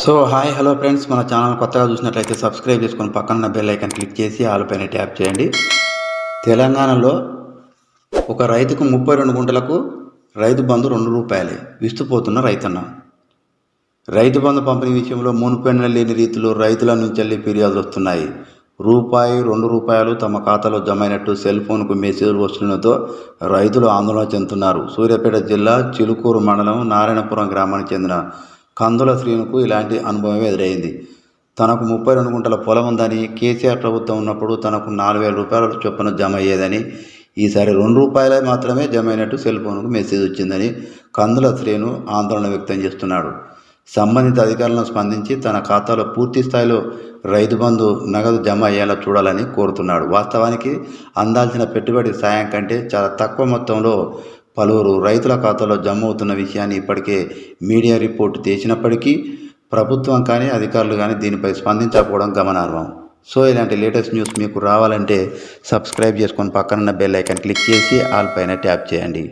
So hi hello friends మన channel కొత్తగా చూసినట్లయితే సబ్స్క్రైబ్ చేసుకొని పక్కన బెల్ ఐకన్ క్లిక్ చేసి ఆల్ పైన ట్యాప్ చేయండి. తెలంగాణలో ఒక రైతుకు ముప్పై రెండు గుంటలకు రైతు బంధు రెండు రూపాయలే. విస్తుపోతున్న రైతన్న. రైతు బంధు పంపిణీ విషయంలో మునుపెన్న లేని రీతిలో రైతుల నుంచి ఫిర్యాదులు వస్తున్నాయి. రూపాయి రెండు రూపాయలు తమ ఖాతాలో జమైనట్టు సెల్ ఫోన్కు మెసేజ్లు వస్తుండటంతో రైతులు ఆందోళన చెందుతున్నారు. సూర్యాపేట జిల్లా చిలుకూరు మండలం నారాయణపురం గ్రామానికి చెందిన కందుల శ్రీనుకు ఇలాంటి అనుభవం ఎదురైంది. తనకు ముప్పై రెండు గుంటల పొలం ఉందని కేసీఆర్ ప్రభుత్వం ఉన్నప్పుడు తనకు నాలుగు వేల రూపాయల చొప్పున జమ అయ్యేదని ఈసారి రెండు రూపాయలే మాత్రమే జమ అయినట్టు సెల్ ఫోన్కు మెసేజ్ వచ్చిందని కందుల శ్రీను ఆందోళన వ్యక్తం చేస్తున్నాడు. సంబంధిత అధికారులను స్పందించి తన ఖాతాలో పూర్తి స్థాయిలో రైతు బంధు నగదు జమ అయ్యేలా చూడాలని కోరుతున్నాడు. వాస్తవానికి అందాల్సిన పెట్టుబడి సాయం కంటే చాలా తక్కువ మొత్తంలో పలువురు రైతుల ఖాతాలో జమ అవుతున్న విషయాన్ని ఇప్పటికే మీడియా రిపోర్టు చేసినప్పటికీ ప్రభుత్వం కానీ అధికారులు కానీ దీనిపై స్పందించకపోవడం గమనార్హం. సో ఇలాంటి లేటెస్ట్ న్యూస్ మీకు రావాలంటే సబ్స్క్రైబ్ చేసుకొని పక్కనున్న బెల్ ఐకాన్ క్లిక్ చేసి ఆల్ పైన ట్యాప్ చేయండి.